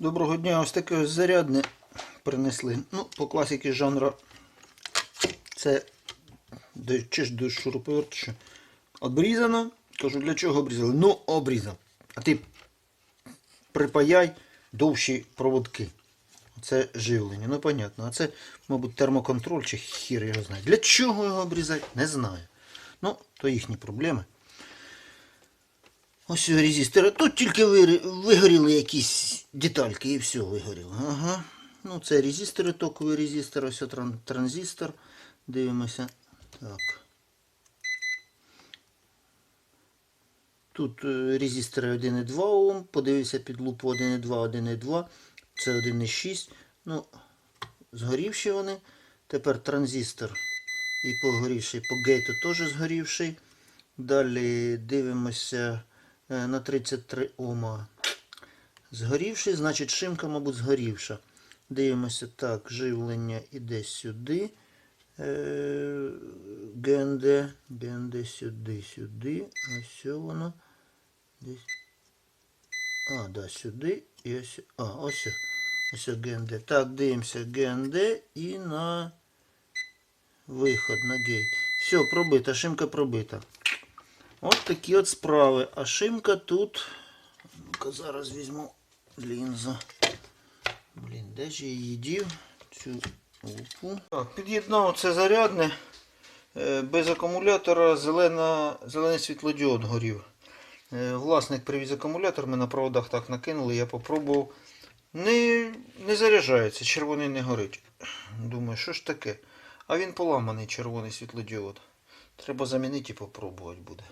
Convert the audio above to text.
Доброго дня, ось таке ось зарядне принесли. Ну, по класіки жанру це чи ж до шуруповерт, що обрізано. Кажу, для чого обрізали? Ну, обрізав. А ти припаяй довші проводки. Це живлення. Ну, понятно. А це, мабуть, термоконтроль чи хір його знає. Для чого його обрізати? Не знаю. Ну, то їхні проблеми. Ось резистори. Тут тільки вигоріли якісь детальки і все вигоріло. Ага. Ну, це резистори, токовий резистор, ось транзистор. Дивимося. Так. Тут е, резистори 1,2 Ом, подивився під лупу 1,2, 1,2, це 1,6. Ну, згорівші вони. Тепер транзистор і погорівший, по гейту теж згорівший. Далі дивимося на 33 Ома. Згорівший, значить шимка, мабуть, згорівша. Дивимося так, живлення іде сюди. Е, ГНД, ГНД сюди, сюди. Ось воно. Десь. А, да, сюди і ось. А, ось. Ось ГНД. Так, дивимося ГНД і на виход на гейт. Все, пробита, шимка пробита. От такі от справи. А шимка тут. Ну-ка, зараз візьму лінзу. Блін, де ж я її дів? Цю лупу. Так, під'єднав це зарядне. Е, Без акумулятора зелена, зелений світлодіод горів. Е, Власник привіз акумулятор, ми на проводах так накинули, я попробував. Не, не заряджається, червоний не горить. Думаю, що ж таке? А він поламаний червоний світлодіод. Треба замінити і попробувати буде.